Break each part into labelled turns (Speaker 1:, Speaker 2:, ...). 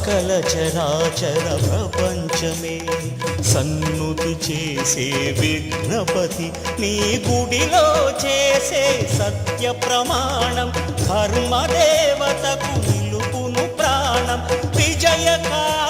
Speaker 1: సకల చరాచర ప్రపంచమే. సన్నుతి చేసే విఘ్నపతి నీ గుడిలో చేసే సత్య ప్రమాణం. ధర్మదేవతకు నిలుపును ప్రాణం.
Speaker 2: విజయకా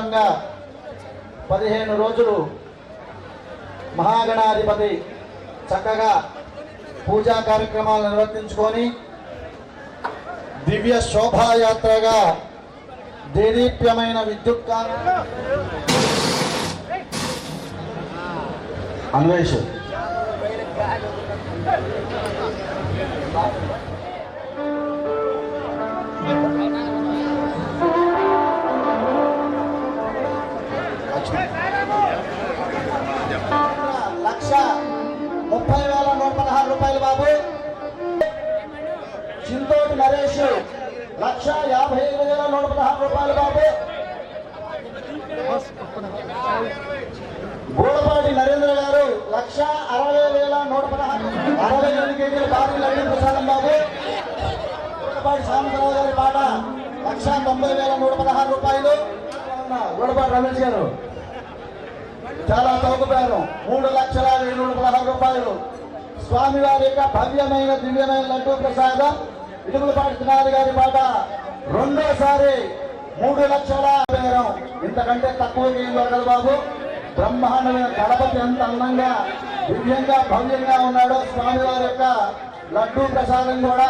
Speaker 3: అత్యద్భుతంగా పదిహేను రోజులు మహాగణాధిపతి చక్కగా పూజా కార్యక్రమాలు నిర్వర్తించుకొని దివ్య శోభాయాత్రగా దేదీప్యమైన విద్యుత్ కాంతి Thank you. బాబు. చింతోటి నరేష్ లక్ష యాభై ఐదు వేల నూట పదహారు రూపాయలు బాబు. గూడపాటి నరేంద్ర గారు లక్ష అరవై వేల నూట పదహారు అరవై ఎనిమిది కేజీల భారీ లక్ష్మీ ప్రసాదం బాబు. గూడపాటి సాంబరావు గారి పాట లక్ష తొంభై వేల నూట పదహారు రూపాయలు. గూడపాటి రమేష్ గారు చాలా తగ్గుపోయారు మూడు లక్షల ఏడు వందల పదహారు రూపాయలు. స్వామివారి యొక్క భవ్యమైన దివ్యమైన లడ్డు ప్రసాదం. ఇడుగులపాటి తినాలి గారి పాట. రెండోసారి మూడు లక్షల పేరం ఇంతకంటే తక్కువ ఏం దొరకదు బాబు. బ్రహ్మాండమైన గణపతి ఎంత అందంగా దివ్యంగా భవ్యంగా ఉన్నాడో స్వామివారి యొక్క లడ్డూ ప్రసాదం కూడా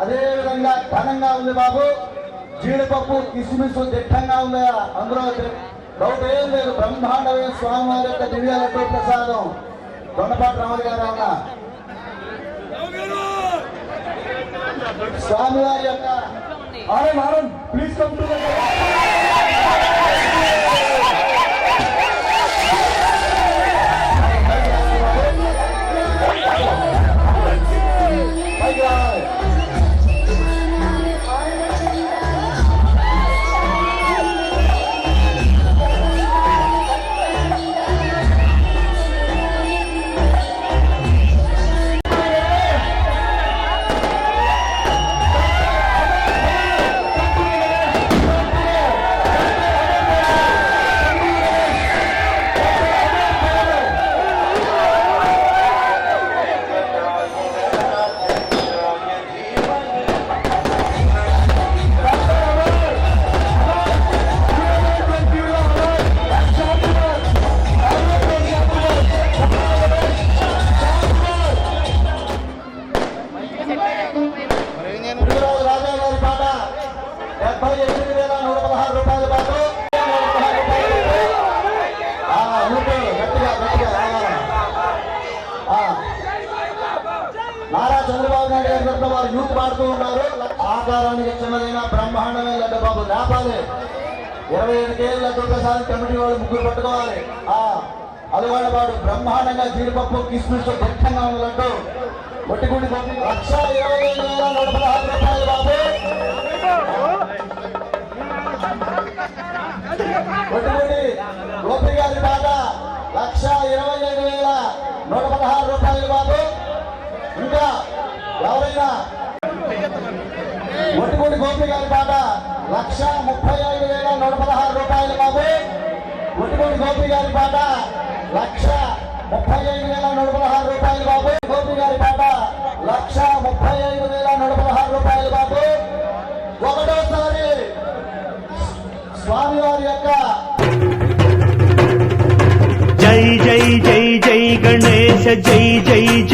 Speaker 3: అదే విధంగా ఘనంగా ఉంది బాబు. జీడిపప్పు కిస్మిస్ దిట్టంగా ఉంది అందులో డౌట్ ఏం లేదు. బ్రహ్మాండమైన స్వామివారి యొక్క దివ్య లడ్డు ప్రసాదం. దొండపాటి రాములు గారు అన్నా स्वामी अरे मारून प्लीज कम टू ఆకారానికి చిన్నదైన బ్రహ్మాండమే లడ్డు బాబు. లేపాలి ఇరవై ఐదు కేజీల లడ్డు ప్రసాదం కమిటీ వాళ్ళు ముగ్గురు పట్టుకోవాలి. ఆ అలవాడు వాడు బ్రహ్మాండంగా జీడిపప్పు కిస్మిస్ దట్టంగా ఉన్న లడ్డు. ఒట్టిగుడి లక్ష ఇరవై ఐదు వేల నూట పదహారు రూపాయలు బాబు. ఒట్టిగుడి గోపి గారి పాట లక్ష ఇరవై ఐదు వేల నూట పదహారు రూపాయలు బాబు. ఇంకా ఎవరైనా ఒట్టిగుడి గోపి గారి పాట లక్ష ముప్పై ఐదు వేల నూట పదహారు రూపాయలు బాబు. ఒట్టిగుడి గోపి గారి పాట లక్ష ముప్పై ఐదు వేల నూట పదహారు రూపాయలు బాబు. గోపి గారి పాట లక్ష ముప్పై ఐదు వేల నూట పదహారు రూపాయలు బాబు. ఒకటోసారి స్వామివారి యొక్క
Speaker 1: జై జై జై జై గణేశ జై జై జై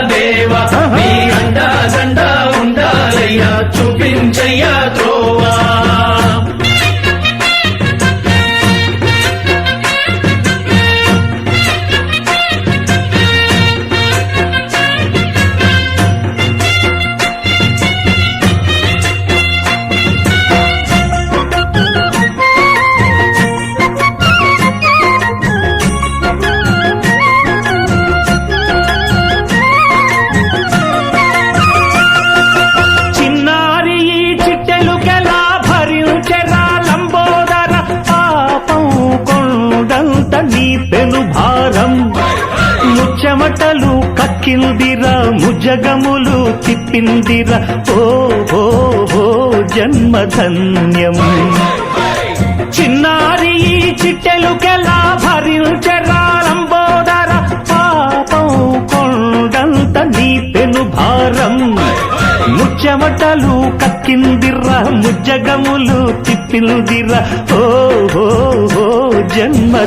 Speaker 4: ధన్యం.
Speaker 1: చిన్నారి ఈ చిట్టెలుకెలా భరించరాలంబోదర? పాపం కొండంత నీ పెను భారం. ముచ్చమటలు కక్కిందిర్రా ముజ్జగములు తిప్పిందిరా ఓ జన్మ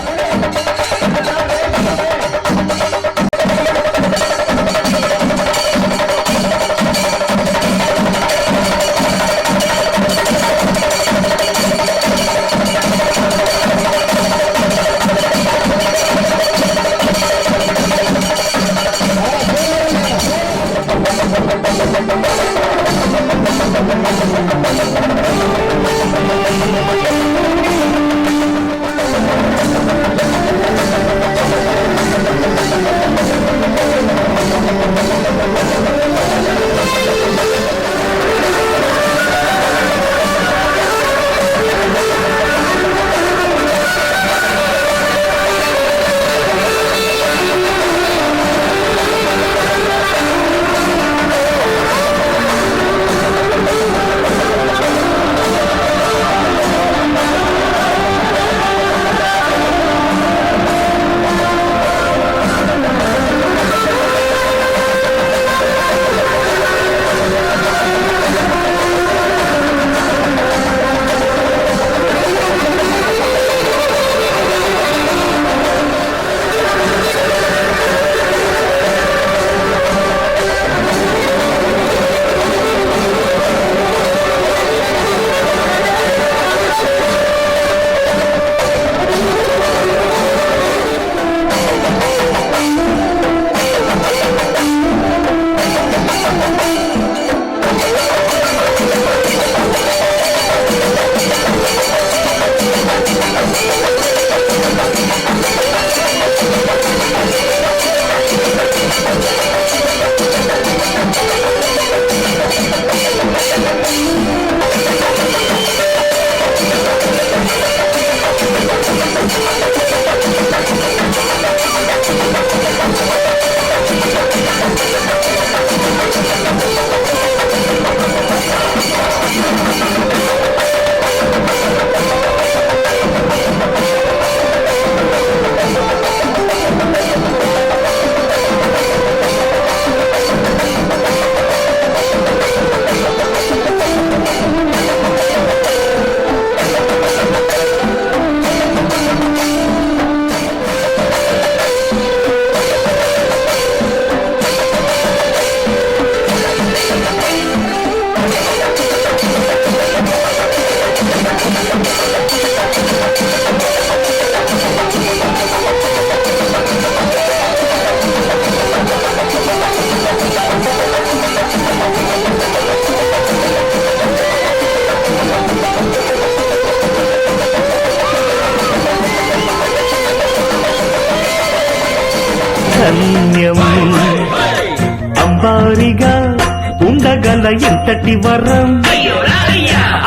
Speaker 1: ఎంతటి వరం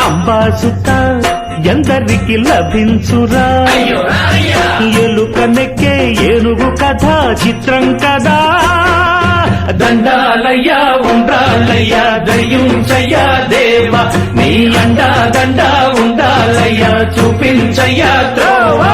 Speaker 1: అంబాసుత ఎందరికి లభించురా. ఎలుక నెక్కే ఏనుగు కథ చిత్రం కదా.
Speaker 4: దండాలయ్యా ఉండాలయ్యా దయ్యుంచయ్యా దేవా. నీ అండా దండా ఉండాలయ్యా చూపించయ్యా త్రోవా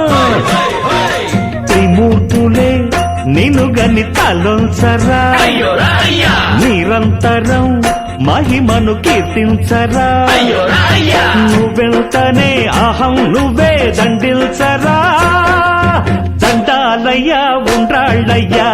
Speaker 1: నిన్ను గని తలొంచరా నిరంతరం మహిమను కీర్తించరా. నువ్వెళ్తనే అహం నువ్వే దండిల్చరా. దండాలయ్యా ఉండ్రాళ్ళయ్యా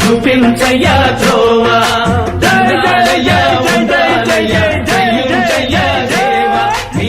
Speaker 4: చూపించయ్యా జయ జయ జయ జయ దేవా నీ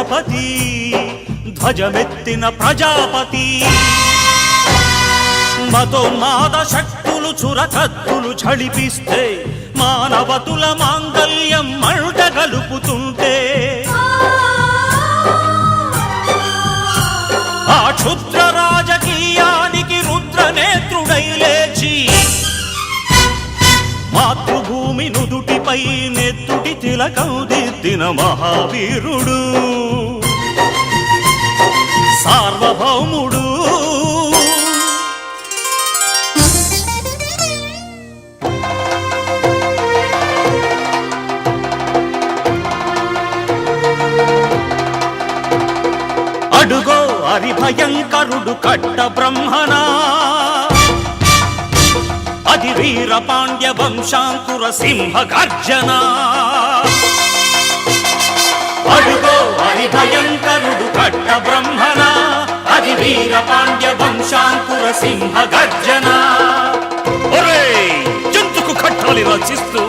Speaker 1: ఛత్రపతి ధ్వజమెత్తిన ప్రజాపతి. మతోన్మాద శక్తులు చురకత్తులు ఝళిపిస్తే మానవతుల మాంగల్యం మంట గలుపుతుంటే ఆ క్షుద్ర రాజకీయానికి రుద్రనేత్రుడై లేచి భూమి నుదుటిపై నెత్తుటి తిలకం దిద్దిన మహావీరుడు. సార్వభౌముడు. అడుగో హరి భయంకరుడు కట్ట బ్రహ్మనా. అది వీర పాండ్య వంశాంకుర సింహ గర్జన. అడుగో హరి భయంకరుడు కట్ట బ్రహ్మణ అది వీర పాండ్య వంశాంకుర సింహ గర్జన. ఒరేయ్, జంతుకు కట్టాలి రచిస్తూ